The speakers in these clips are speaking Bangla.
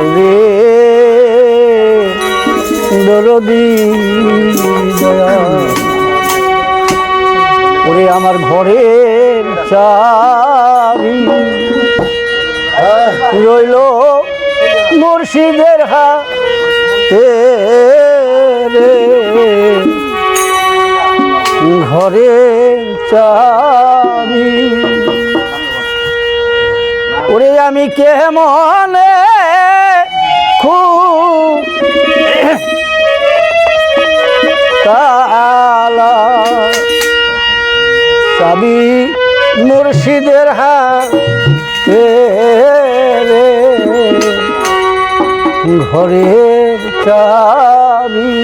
রে দরদি ওরে আমার ঘরের চাবি। রইল মুর্শিদের হা রে। ঘরে চাবি। ওরে আমি কেমন তালা মুর্শিদের হাতে রে ঘরের চাবি।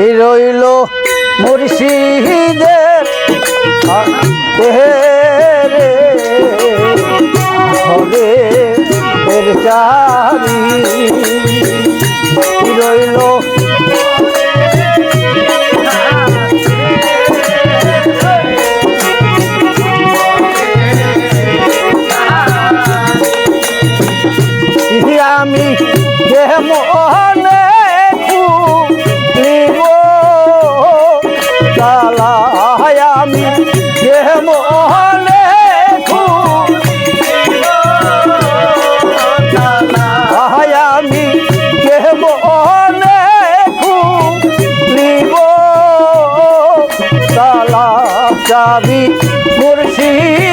এই রইল মুর্শিদের রে। কেমনে খুলিব তালায় আমি কেমনে খুলিব তালায় আমি কেমনে খুলিব তালা চাবি মুর্শিদে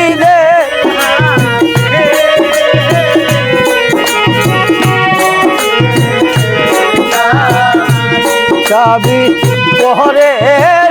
চাবি পহরেরি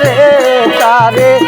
রে তারে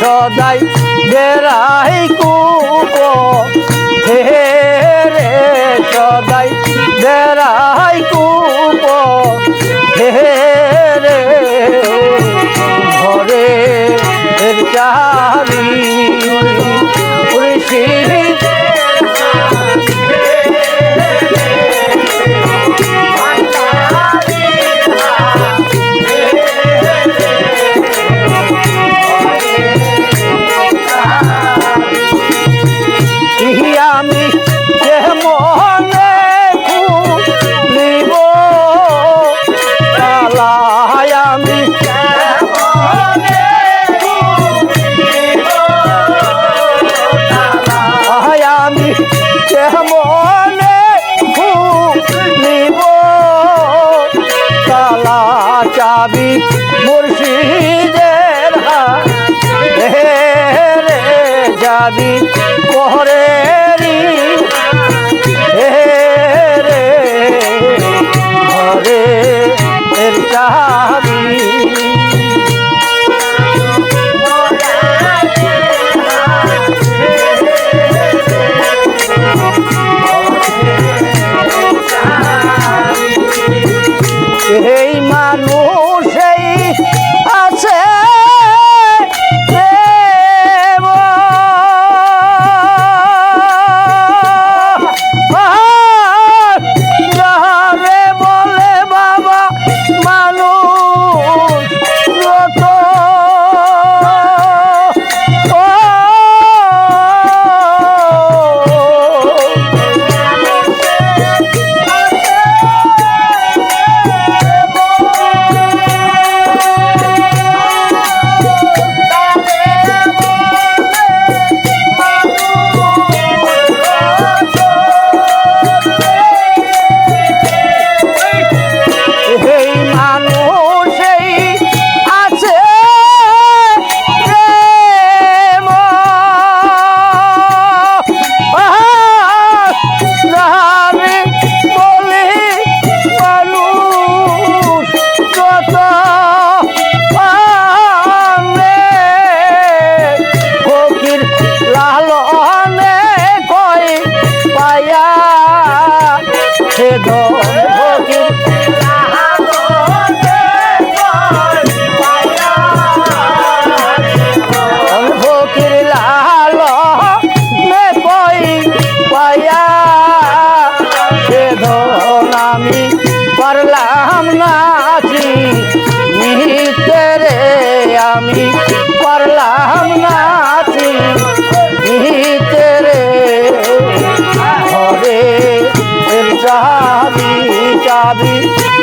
সদাই বেড়াই যাবি Yeah.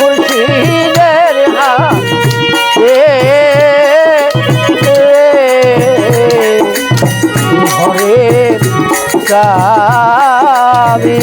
মুর্শিদের হাতে ঘরে চাবি।